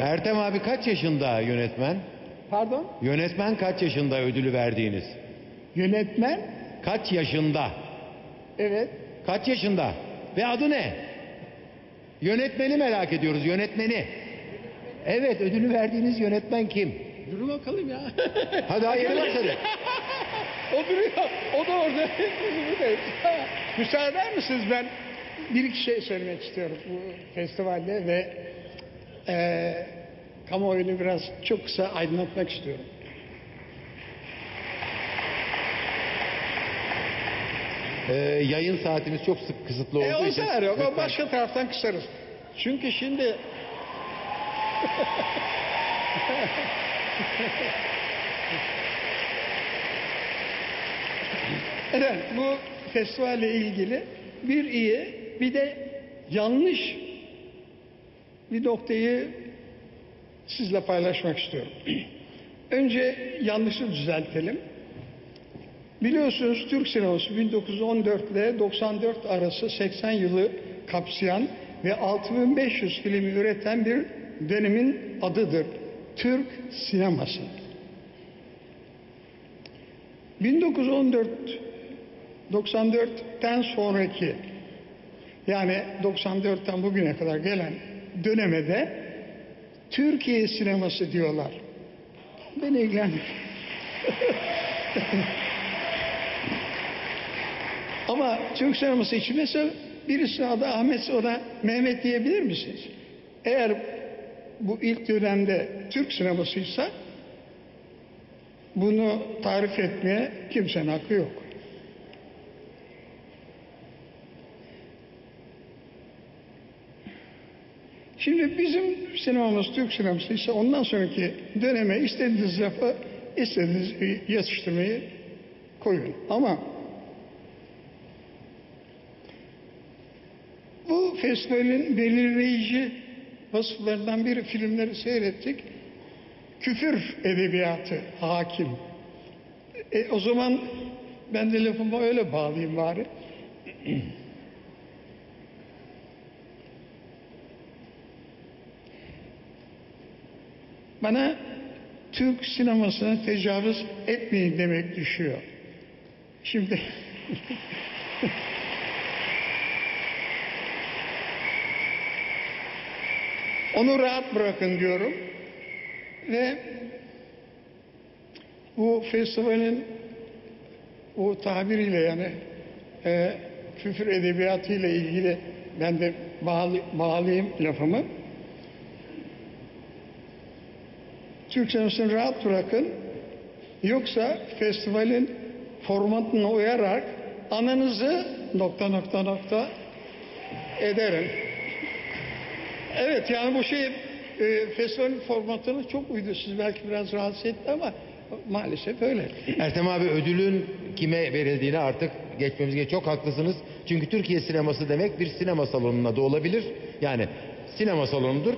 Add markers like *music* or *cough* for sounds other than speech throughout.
Ertem abi kaç yaşında yönetmen? Pardon? Yönetmen kaç yaşında ödülü verdiğiniz? Yönetmen? Kaç yaşında? Evet. Kaç yaşında? Ve adı ne? Yönetmeni merak ediyoruz, yönetmeni. Evet, ödülü verdiğiniz yönetmen kim? Dur bakalım ya. *laughs* Hadi hayırlı başladı. *laughs* o duruyor. O da orada. *laughs* Müsaade eder misiniz ben bir iki şey söylemek istiyorum bu festivalde ve eee kamuoyunu biraz çok kısa aydınlatmak istiyorum. Ee, yayın saatimiz çok sık kısıtlı olduğu E, o için. sefer yok. O başka taraftan kısarız. Çünkü şimdi *laughs* Evet, bu festivalle ilgili bir iyi bir de yanlış bir noktayı sizle paylaşmak istiyorum. *clears throat* Önce yanlışı düzeltelim. Biliyorsunuz Türk sineması 1914 ile 94 arası 80 yılı kapsayan ve 6500 filmi üreten bir dönemin adıdır. Türk sineması. 1914 94'ten sonraki yani 94'ten bugüne kadar gelen döneme de Türkiye sineması diyorlar. Beni ilgilendir. *laughs* Ama Türk sineması için mesela birisinin adı Ahmet ona Mehmet diyebilir misiniz? Eğer bu ilk dönemde Türk sinemasıysa bunu tarif etmeye kimsenin hakkı yok. Şimdi bizim sinemamız Türk sineması ise ondan sonraki döneme istediğiniz lafı istediğiniz yatıştırmayı koyun. Ama bu festivalin belirleyici vasıflarından biri filmleri seyrettik. Küfür edebiyatı hakim. E, o zaman ben de lafımı öyle bağlayayım bari. *clears throat* Bana Türk sinemasına tecavüz etmeyin demek düşüyor. Şimdi *laughs* onu rahat bırakın diyorum. Ve bu festivalin o tabiriyle yani e, küfür edebiyatı ile ilgili ben de bağlı, bağlayayım lafımı. Türk sinemasını rahat bırakın. Yoksa festivalin formatına uyarak ananızı nokta nokta nokta ederim. Evet yani bu şey e, festivalin formatına çok uydu. Siz belki biraz rahatsız etti ama maalesef öyle. Ertem abi ödülün kime verildiğini artık geçmemiz gerekiyor. Çok haklısınız. Çünkü Türkiye sineması demek bir sinema salonunun adı olabilir. Yani sinema salonudur.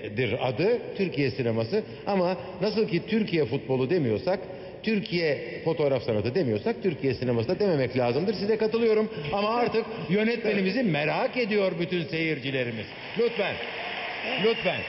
Türkiye'dir adı. Türkiye sineması. Ama nasıl ki Türkiye futbolu demiyorsak Türkiye fotoğraf sanatı demiyorsak Türkiye sineması da dememek lazımdır. Size katılıyorum ama artık yönetmenimizi merak ediyor bütün seyircilerimiz. Lütfen. Lütfen.